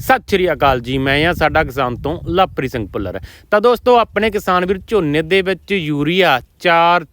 ਸਤਿ ਸ਼੍ਰੀ ਅਕਾਲ ਜੀ, ਮੈਂ ਆ ਸਾਡਾ ਕਿਸਾਨ ਤੋਂ ਲਵਪ੍ਰੀਤ ਸਿੰਘ ਪੁੱਲਰ ਤਾਂ ਦੋਸਤੋ, ਆਪਣੇ ਕਿਸਾਨ ਵੀਰ ਝੋਨੇ ਦੇ ਵਿੱਚ ਯੂਰੀਆ 4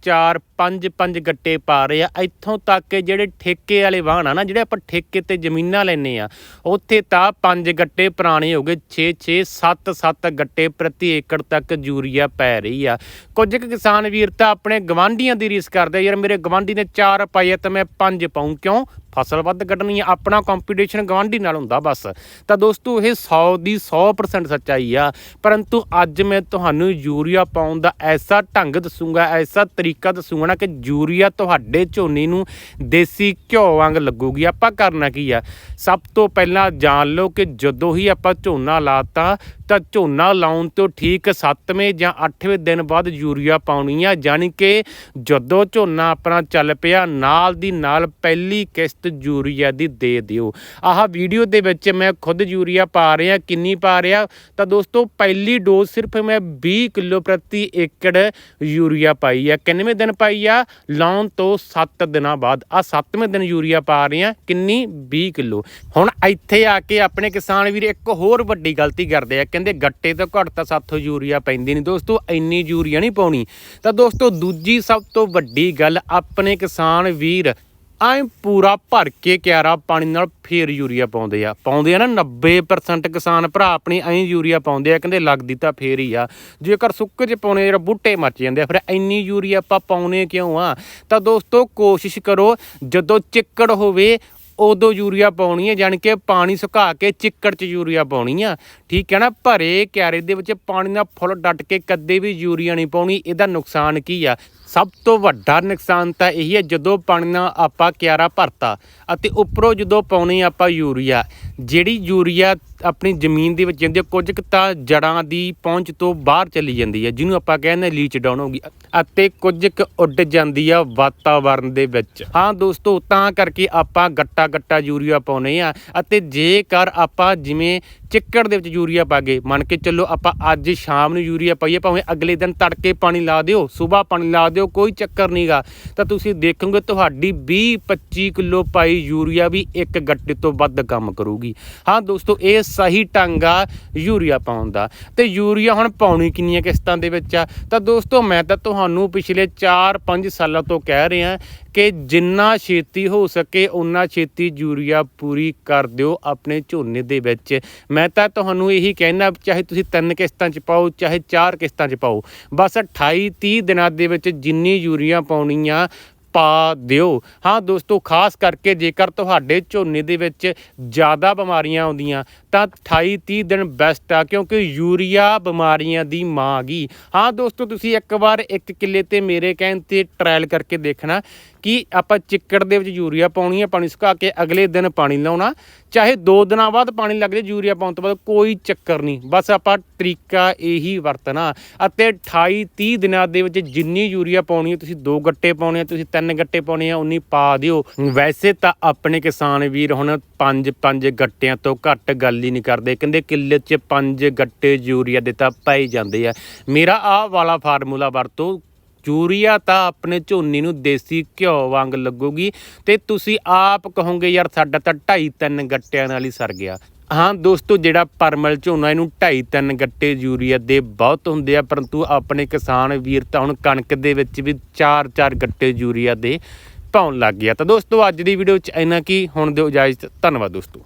4 5 5 ਗੱਟੇ ਪਾ ਰਹੇ ਆ। ਇੱਥੋਂ ਤੱਕ ਕਿ ਜਿਹੜੇ ਠੇਕੇ ਵਾਲੇ ਵਾਹਨ ਆ ਨਾ, ਜਿਹੜੇ ਆਪਾਂ ਠੇਕੇ ਤੇ ਜ਼ਮੀਨਾਂ ਲੈਨੇ ਆ, ਉੱਥੇ ਤਾਂ 5 ਗੱਟੇ ਪੁਰਾਣੇ ਹੋ ਗਏ 6 6 7 7 ਗੱਟੇ ਪ੍ਰਤੀ ਏਕੜ ਤੱਕ ਯੂਰੀਆ ਪੈ ਰਹੀ ਆ। ਕੁਝ ਕੁ ਕਿਸਾਨ ਵੀਰ ਤਾਂ ਆਪਣੇ ਗਵਾਂਢੀਆਂ ਦੀ ਰੀਸ ਕਰਦੇ ਯਾਰ ਮੇਰੇ ਗਵਾਂਢੀ ਨੇ 4 ਪਾਈ ਆ ਤਾਂ ਮੈਂ 5 ਪਾਉਂ ਕਿਉਂ? ਫਸਲ ਵੱਧ ਕੱਢਣੀ ਆ, ਆਪਣਾ ਕੰਪੀਟੀਸ਼ਨ ਗਵਾਂਢੀ ਨਾਲ ਹੁੰਦਾ ਬਸ। ਤਾਂ ਦੋਸਤੋ, ਇਹ 100 ਦੀ 100% ਸੱਚਾਈ ਆ। ਪਰੰਤੂ ਅੱਜ ਮੈਂ ਤੁਹਾਨੂੰ ਯੂਰੀਆ ਪਾਉਣ ਦਾ ਐਸਾ ਢੰਗ ਦੱਸੂਗਾ, ਐਸਾ ਤਰੀਕਾ ਦੱਸੂਗਾ ਨਾ ਕਿ ਯੂਰੀਆ ਤੁਹਾਡੇ ਝੋਨੇ ਨੂੰ ਦੇਸੀ ਘਿਓ ਵਾਂਗ ਲੱਗੂਗੀ। ਆਪਾਂ ਕਰਨਾ ਕੀ ਆ? ਸਭ ਤੋਂ ਪਹਿਲਾਂ ਜਾਣ ਲਓ ਕਿ ਜਦੋਂ ਹੀ ਆਪਾਂ ਝੋਨਾ ਲਾਤਾ ਤਾਂ ਝੋਨਾ ਲਾਉਣ ਤੋਂ ਠੀਕ 7ਵੇਂ ਜਾਂ 8ਵੇਂ ਦਿਨ ਬਾਅਦ ਯੂਰੀਆ ਪਾਉਣੀ ਆ ਯਾਨੀ ਕਿ ਜਦੋਂ ਝੋਨਾ ਆਪਣਾ ਚੱਲ ਪਿਆ, ਨਾਲ ਦੀ ਨਾਲ ਪਹਿਲੀ ਕਿਸ਼ਤ ਯੂਰੀਆ ਦੀ ਦੇ ਦਿਓ। ਆਹ ਵੀਡੀਓ ਦੇ ਵਿੱਚ ਮੈਂ ਖੁਦ ਯੂਰੀਆ ਪਾ ਰਿਹਾ, ਕਿੰਨੀ ਪਾ ਰਿਹਾ, ਤਾਂ ਦੋਸਤੋ ਪਹਿਲੀ ਡੋਜ਼ ਸਿਰਫ ਮੈਂ 20 ਕਿਲੋ ਪ੍ਰਤੀ ਏਕੜ ਯੂਰੀਆ ਪਾਈ ਆ। ਕਿੰਨਵੇਂ ਦਿਨ ਪਾਈ ਆ? ਲਾਉਣ ਤੋਂ 7 ਦਿਨਾਂ ਬਾਅਦ। ਆ 7ਵੇਂ ਦਿਨ ਯੂਰੀਆ ਪਾ ਰਹੇ ਆ, ਕਿੰਨੀ? 20 ਕਿਲੋ। ਹੁਣ ਇੱਥੇ ਆ ਕੇ ਆਪਣੇ ਕਿਸਾਨ ਵੀਰ ਇੱਕ ਹੋਰ ਵੱਡੀ ਗਲਤੀ ਕਰਦੇ ਆ ਕਹਿੰਦੇ ਗੱਟੇ ਤੋਂ ਘੱਟ ਤਾਂ ਸਾਥੋਂ ਯੂਰੀਆ ਪੈਂਦੀ ਨਹੀਂ ਦੋਸਤੋ, ਇੰਨੀ ਯੂਰੀਆ ਨਹੀਂ ਪਾਉਣੀ। ਤਾਂ ਦੋਸਤੋ ਦੂਜੀ ਸਭ ਤੋਂ ਵੱਡੀ ਗੱਲ, ਆਪਣੇ ਕਿਸਾਨ ਵੀਰ ਐਂ ਪੂਰਾ ਭਰ ਕੇ ਕਿਆਰਾ ਪਾਣੀ ਨਾਲ ਫੇਰ ਯੂਰੀਆ ਪਾਉਂਦੇ ਆ। ਪਾਉਂਦੇ ਆ ਨਾ 90% ਕਿਸਾਨ ਭਰਾ ਆਪਣੀ ਐਂ ਯੂਰੀਆ ਪਾਉਂਦੇ ਆ, ਕਹਿੰਦੇ ਲੱਗਦੀ ਤਾਂ ਫੇਰ ਹੀ ਆ। ਜੇਕਰ ਸੁੱਕ ਚ ਪਾਉਣੇ ਜਿਹੜਾ ਬੂਟੇ ਮੱਚ ਜਾਂਦੇ ਆ, ਫਿਰ ਇੰਨੀ ਯੂਰੀਆ ਆਪਾਂ ਪਾਉਣੇ ਕਿਉਂ ਆ? ਤਾਂ ਦੋਸਤੋ ਕੋਸ਼ਿਸ਼ ਕਰੋ, ਜਦੋਂ ਚਿੱਕੜ ਹੋਵੇ ਉਦੋਂ ਯੂਰੀਆ ਪਾਉਣੀ ਹੈ ਜਾਣੀ ਕਿ ਪਾਣੀ ਸੁਕਾ ਕੇ ਚਿੱਕੜ 'ਚ ਯੂਰੀਆ ਪਾਉਣੀ ਆ। ਠੀਕ ਹੈ ਨਾ? ਭਰੇ ਕਿਆਰੇ ਦੇ ਵਿੱਚ ਪਾਣੀ ਨਾਲ ਫੁੱਲ ਡੱਟ ਕੇ ਕਦੇ ਵੀ ਯੂਰੀਆ ਨਹੀਂ ਪਾਉਣੀ, ਇਹਦਾ ਨੁਕਸਾਨ ਕੀ ਆ? ਸਭ ਤੋਂ ਵੱਡਾ ਨੁਕਸਾਨ ਤਾਂ ਇਹੀ ਹੈ ਜਦੋਂ ਪਾਣੀ ਨਾਲ ਆਪਾਂ ਕਿਆਰਾ ਭਰਤਾ ਅਤੇ ਉੱਪਰੋਂ ਜਦੋਂ ਪਾਉਣੀ ਆਪਾਂ ਯੂਰੀਆ ਜਿਹੜੀ ਯੂਰੀਆ ਆਪਣੀ ਜ਼ਮੀਨ ਦੇ ਵਿੱਚ ਜਾਂਦੀ ਹੈ, ਕੁਝ ਕੁ ਤਾਂ ਜੜਾਂ ਦੀ ਪਹੁੰਚ ਤੋਂ ਬਾਹਰ ਚਲੀ ਜਾਂਦੀ ਹੈ, ਜਿਹਨੂੰ ਆਪਾਂ ਕਹਿੰਦੇ ਲੀਚ ਡਾਊਨ ਹੋ ਗਈ ਅਤੇ ਕੁਝ ਕੁ ਉੱਡ ਜਾਂਦੀ ਆ ਵਾਤਾਵਰਨ ਦੇ ਵਿੱਚ। ਹਾਂ ਦੋਸਤੋ, ਤਾਂ ਕਰਕੇ ਆਪਾਂ ਗੱਟਾ ਗੱਟਾ ਯੂਰੀਆ ਪਾਉਨੇ ਆ ਅਤੇ ਜੇਕਰ ਆਪਾਂ ਜਿਵੇਂ ਚਿੱਕੜ ਦੇ ਵਿੱਚ ਯੂਰੀਆ ਪਾ ਗਏ ਮੰਨ ਕੇ ਚੱਲੋ ਆਪਾਂ ਅੱਜ ਸ਼ਾਮ ਨੂੰ ਯੂਰੀਆ ਪਾਈਏ, ਭਾਵੇਂ ਅਗਲੇ ਦਿਨ ਤੜਕੇ ਪਾਣੀ ਲਾ ਦਿਓ, ਸਵੇਰ ਪਾਣੀ ਲਾ ਦਿਓ, ਕੋਈ ਚੱਕਰ ਨਹੀਂਗਾ ਤਾਂ ਤੁਸੀਂ ਦੇਖੋਗੇ ਤੁਹਾਡੀ 20 25 ਕਿਲੋ ਪਾਈ ਯੂਰੀਆ ਵੀ ਇੱਕ ਗੱਟੇ ਤੋਂ ਵੱਧ ਕੰਮ ਕਰੂਗੀ। ਹਾਂ ਦੋਸਤੋ, ਇਹ ਸਹੀ ਢੰਗ ਆ ਯੂਰੀਆ ਪਾਉਣ ਦਾ। ਤੇ ਯੂਰੀਆ ਹੁਣ ਪਾਉਣੀ ਕਿੰਨੀਆਂ ਕਿਸ਼ਤਾਂ ਦੇ ਵਿੱਚ ਆ? ਤਾਂ ਦੋਸਤੋ, ਮੈਂ ਤਾਂ ਤੁਹਾਨੂੰ ਪਿਛਲੇ 4-5 ਸਾਲਾਂ ਤੋਂ ਕਹਿ ਰਿਹਾ ਕਿ ਜਿੰਨਾ ਛੇਤੀ ਹੋ ਸਕੇ ਉਨਾ ਛੇਤੀ ਯੂਰੀਆ ਪੂਰੀ ਕਰ ਦਿਓ ਆਪਣੇ ਝੋਨੇ ਦੇ ਵਿੱਚ। ਮੈਂ ਤਾਂ ਤੁਹਾਨੂੰ ਇਹੀ ਕਹਿਣਾ ਚਾਹੇ ਤੁਸੀਂ ਤਿੰਨ ਕਿਸ਼ਤਾਂ 'ਚ ਪਾਓ, ਚਾਹੇ ਚਾਰ ਕਿਸ਼ਤਾਂ 'ਚ ਪਾਓ, ਬਸ 28 30 ਦਿਨਾਂ ਦੇ ਵਿੱਚ ਜਿੰਨੀ ਯੂਰੀਆ ਪਾਉਣੀ ਆ ਪਾ ਦਿਓ। ਹਾਂ ਦੋਸਤੋ, ਖਾਸ ਕਰਕੇ ਜੇਕਰ ਤੁਹਾਡੇ ਝੋਨੇ ਦੇ ਵਿੱਚ ਜ਼ਿਆਦਾ ਬਿਮਾਰੀਆਂ ਆਉਂਦੀਆਂ, ਤਾਂ 28 30 ਦਿਨ ਬੈਸਟ ਆ, ਕਿਉਂਕਿ ਯੂਰੀਆ ਬਿਮਾਰੀਆਂ ਦੀ ਮਾਂ ਗਈ। ਹਾਂ ਦੋਸਤੋ, ਤੁਸੀਂ ਇੱਕ ਵਾਰ ਇੱਕ ਕਿੱਲੇ ਤੇ ਮੇਰੇ ਕਹਿਣ ਤੇ ਟ੍ਰਾਇਲ ਕਰਕੇ ਦੇਖਣਾ। ਕਿ ਆਪਾਂ ਚਿੱਕੜ ਦੇ ਵਿੱਚ ਯੂਰੀਆ ਪਾਉਣੀ ਹੈ, ਪਾਣੀ ਸੁਕਾ ਕੇ ਅਗਲੇ ਦਿਨ ਪਾਣੀ ਲਾਉਣਾ। ਚਾਹੇ 2 ਦਿਨਾਂ ਬਾਅਦ ਪਾਣੀ ਲੱਗ ਜਾਏ, ਯੂਰੀਆ ਪਾਉਣ ਤੋਂ ਬਾਅਦ ਕੋਈ ਚੱਕਰ ਨਹੀਂ। ਬਸ ਆਪਾਂ ਤਰੀਕਾ ਇਹੀ ਵਰਤਣਾ। ਅਤੇ 28 30 ਦਿਨਾਂ ਦੇ ਵਿੱਚ ਜਿੰਨੀ ਯੂਰੀਆ ਪਾਉਣੀ ਹੈ, ਤੁਸੀਂ ਦੋ ਗੱਟੇ ਪਾਉਣੇ ਆ, ਤੁਸੀਂ ਤਿੰਨ ਗੱਟੇ ਪਾਉਣੇ ਆ, ਉਨੀ ਪਾ ਦਿਓ। ਵੈਸੇ ਤਾਂ ਆਪਣੇ ਕਿਸਾਨ ਵੀਰ ਹੁਣ ਪੰਜ ਪੰਜ ਗੱਟਿਆਂ ਤੋਂ ਘੱਟ ਗੱਲ ਹੀ ਨਹੀਂ ਕਰਦੇ। ਕਹਿੰਦੇ ਕਿੱਲੇ 'ਚ ਪੰਜ ਗੱਟੇ ਯੂਰੀਆ ਦੇ ਤਾਂ ਪਏ ਜਾਂਦੇ ਆ। ਮੇਰਾ ਆਹ ਵਾਲਾ ਫਾਰਮੂਲਾ ਵਰਤੋ। ਯੂਰੀਆ ਤਾਂ ਆਪਣੇ ਝੋਨੇ ਨੂੰ ਦੇਸੀ ਘਿਓ ਵਾਂਗ ਲੱਗੂਗੀ ਤੇ ਤੁਸੀਂ ਆਪ ਕਹੋਗੇ, ਯਾਰ ਸਾਡਾ ਤਾਂ 2.5 3 ਗੱਟਿਆਂ ਨਾਲ ਹੀ ਸਰ ਗਿਆ। ਹਾਂ ਦੋਸਤੋ, ਜਿਹੜਾ ਪਰਮਲ ਝੋਨਾ, ਇਹਨੂੰ 2.5 3 ਗੱਟੇ ਯੂਰੀਆ ਦੇ ਬਹੁਤ ਹੁੰਦੇ ਆ, ਪਰੰਤੂ ਆਪਣੇ ਕਿਸਾਨ ਵੀਰ ਤਾਂ ਹੁਣ ਕਣਕ ਦੇ ਵਿੱਚ ਵੀ 4 4 ਗੱਟੇ ਯੂਰੀਆ ਦੇ ਪਾਉਣ ਲੱਗ ਗਿਆ। ਤਾਂ ਦੋਸਤੋ, ਅੱਜ ਦੀ ਵੀਡੀਓ 'ਚ ਇੰਨਾ ਕੀ, ਹੁਣ ਦਿਓ ਇਜਾਜ਼ਤ ਧੰਨਵਾਦ ਦੋਸਤੋ।